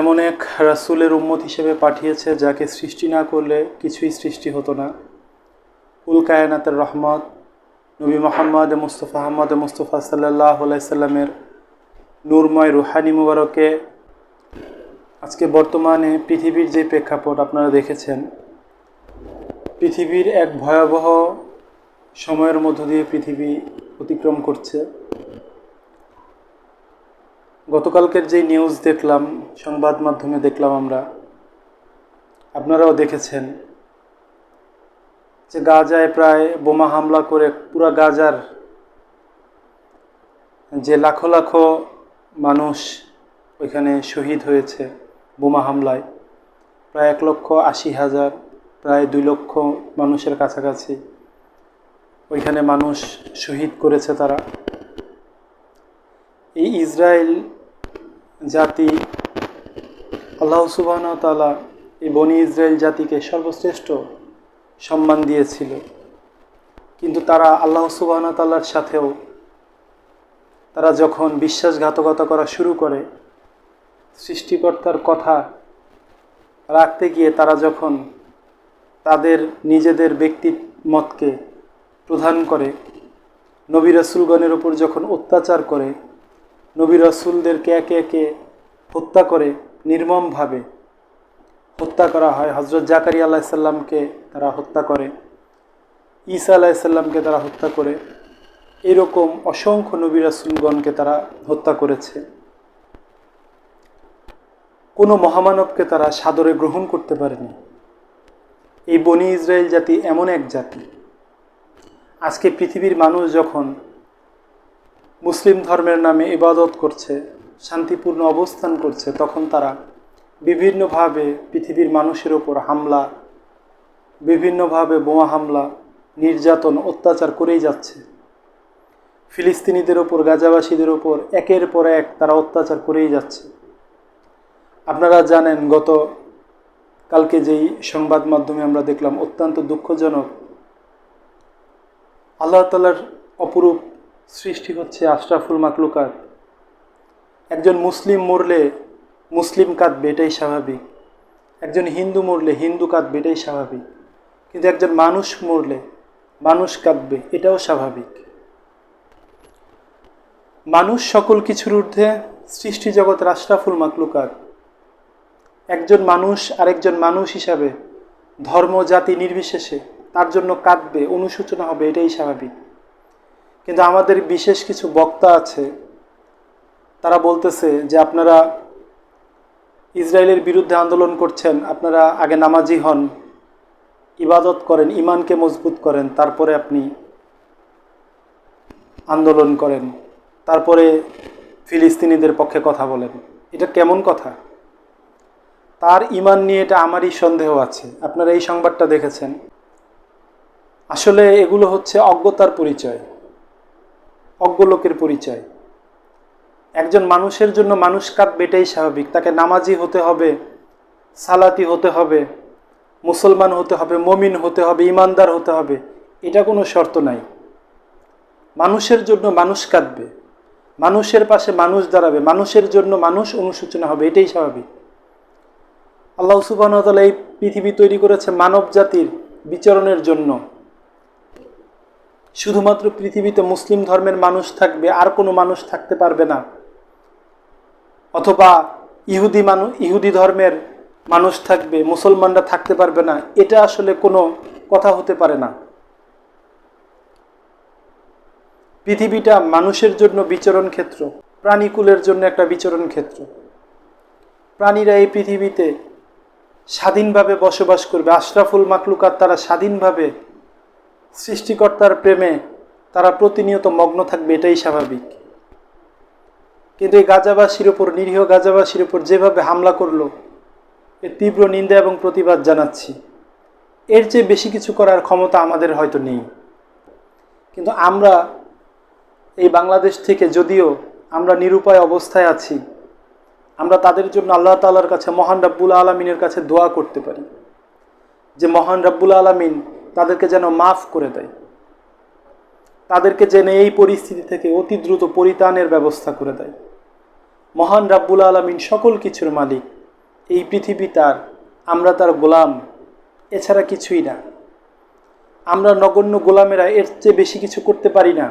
এমন এক রাসুলের উম্মত হিসেবে পাঠিয়েছে যাকে সৃষ্টি না করলে কিছুই সৃষ্টি হতো না। উল কায়নাতের রহমত, নবী মোহাম্মদ মুস্তফা আহমদ মুস্তফা সাল্লাহ সাল্লামের নূরময় রুহানি মুবারকে আজকে বর্তমানে পৃথিবীর যে প্রেক্ষাপট আপনারা দেখেছেন, পৃথিবীর এক ভয়াবহ সময়ের মধ্য দিয়ে পৃথিবী অতিক্রম করছে। গতকালকের যে নিউজ দেখলাম, সংবাদ মাধ্যমে দেখলাম আমরা, আপনারাও দেখেছেন যে গাজায় প্রায় বোমা হামলা করে পুরা গাজার যে লাখো লাখো মানুষ ওইখানে শহীদ হয়েছে বোমা হামলায়। প্রায় এক লক্ষ আশি হাজার, প্রায় দুই লক্ষ মানুষের কাছাকাছি ওইখানে মানুষ শহীদ করেছে তারা। এই ইসরায়েল জাতি, আল্লাহ সুবাহন তালা এই বনি ইসরায়েল জাতিকে সর্বশ্রেষ্ঠ সম্মান দিয়েছিল। কিন্তু তারা আল্লাহ সুবাহন তাল্লার সাথেও তারা যখন বিশ্বাসঘাতকতা করা শুরু করে, সৃষ্টিকর্তার কথা রাখতে গিয়ে তারা যখন তাদের নিজেদের ব্যক্তি মতকে প্রধান করে, নবী রসুলগণের ওপর যখন অত্যাচার করে নবী রসুলদেরকে একে একে হত্যা করে নির্মমভাবে হত্যা করা হয়। হজরত জাকারি আল্লাহ সাল্লামকে তারা হত্যা করে, ঈসা আলাহ সাল্লামকে তারা হত্যা করে। এরকম অসংখ্য নবী রসুলগণকে তারা হত্যা করেছে। কোনো মহামানবকে তারা সাদরে গ্রহণ করতে পারেনি। এই বনি ইসরায়েল জাতি এমন এক জাতি। আজকে পৃথিবীর মানুষ যখন মুসলিম ধর্মের নামে ইবাদত করছে, শান্তিপূর্ণ অবস্থান করছে, তখন তারা বিভিন্নভাবে পৃথিবীর মানুষের ওপর হামলা, বিভিন্নভাবে বোমা হামলা, নির্যাতন, অত্যাচার করেই যাচ্ছে। ফিলিস্তিনিদের ওপর, গাজাবাসীদের ওপর একের পর এক তারা অত্যাচার করেই যাচ্ছে। আপনারা জানেন, গত কালকে যেই সংবাদ মাধ্যমে আমরা দেখলাম, অত্যন্ত দুঃখজনক, আল্লাহ তালার অপরূপ সৃষ্টি হচ্ছে আশরাফুল মাকলুকাত। একজন মুসলিম মরলে মুসলিম কাঁদবে, এটাই স্বাভাবিক। একজন হিন্দু মরলে হিন্দু কাঁদবে, এটাই স্বাভাবিক। কিন্তু একজন মানুষ মরলে মানুষ কাঁদবে, এটাও স্বাভাবিক। মানুষ সকল কিছুর ঊর্ধ্বে সৃষ্টি জগতের আশরাফুল মাকলুকার একজন মানুষ আরেকজন মানুষ হিসাবে ধর্ম, জাতি নির্বিশেষে তার জন্য কাঁদবে, অনুশোচনা হবে, এটাই স্বাভাবিক। কিন্তু আমাদের বিশেষ কিছু বক্তা আছে, তারা বলতেছে যে আপনারা ইসরায়েলের বিরুদ্ধে আন্দোলন করছেন, আপনারা আগে নামাজি হন, ইবাদত করেন ইমানকে মজবুত করেন, তারপরে আপনি আন্দোলন করেন, তারপরে ফিলিস্তিনিদের পক্ষে কথা বলেন। এটা কেমন কথা? তার ইমান নিয়ে এটা আমারই সন্দেহ আছে। আপনারা এই সংবাদটা দেখেছেন। আসলে এগুলো হচ্ছে অজ্ঞতার পরিচয়। অজ্ঞ লোকের পরিচয়। একজন মানুষের জন্য মানুষ কাঁদবে এটাই স্বাভাবিক। তাকে নামাজি হতে হবে, সালাতি হতে হবে, মুসলমান হতে হবে, মমিন হতে হবে, ইমানদার হতে হবে, এটা কোনো শর্ত নাই। মানুষের জন্য মানুষ কাঁদবে, মানুষের পাশে মানুষ দাঁড়াবে, মানুষের জন্য মানুষ অনুশোচনা হবে, এটাই স্বাভাবিক। আল্লাহ সুবাহতালা এই পৃথিবী তৈরি করেছে মানব জাতির বিচরণের জন্য। শুধুমাত্র পৃথিবীতে মুসলিম ধর্মের মানুষ থাকবে, আর কোনো মানুষ থাকতে পারবে না। অথবা ইহুদি মানুষ ইহুদি ধর্মের মানুষ থাকবে, মুসলমানরা থাকতে পারবে না, এটা আসলে কোনো কথা হতে পারে না। পৃথিবীটা মানুষের জন্য বিচরণ ক্ষেত্র, প্রাণীকুলের জন্য একটা বিচরণ ক্ষেত্র। প্রাণীরা এই পৃথিবীতে স্বাধীনভাবে বসবাস করবে। আশরাফুল মাকলুকাত তারা স্বাধীনভাবে সৃষ্টিকর্তার প্রেমে তারা প্রতিনিয়ত মগ্ন থাকবে, এটাই স্বাভাবিক। কিন্তু এই গাজাবাসীর ওপর নিরীহ গাজাবাসীর ওপর যেভাবে হামলা করল, এর তীব্র নিন্দা এবং প্রতিবাদ জানাচ্ছি। এর চেয়ে বেশি কিছু করার ক্ষমতা আমাদের হয়তো নেই। কিন্তু আমরা এই বাংলাদেশ থেকে যদিও আমরা নিরুপায় অবস্থায় আছি, আমরা তাদের জন্য আল্লাহ তাআলার কাছে মহান রাব্বুল আলমিনের কাছে দোয়া করতে পারি। যে মহান রাব্বুল আলমিন তাদেরকে যেন মাফ করে দেয়। তাদেরকে যেন এই পরিস্থিতি থেকে অতি দ্রুত পরিত্রাণের ব্যবস্থা করে দেয়। মহান রাব্বুল আলমিন সকল কিছুর মালিক। এই পৃথিবী তার, আমরা তার গোলাম। এছাড়া কিছুই না। আমরা নগণ্য গোলামেরা এর চেয়ে বেশি কিছু করতে পারি না।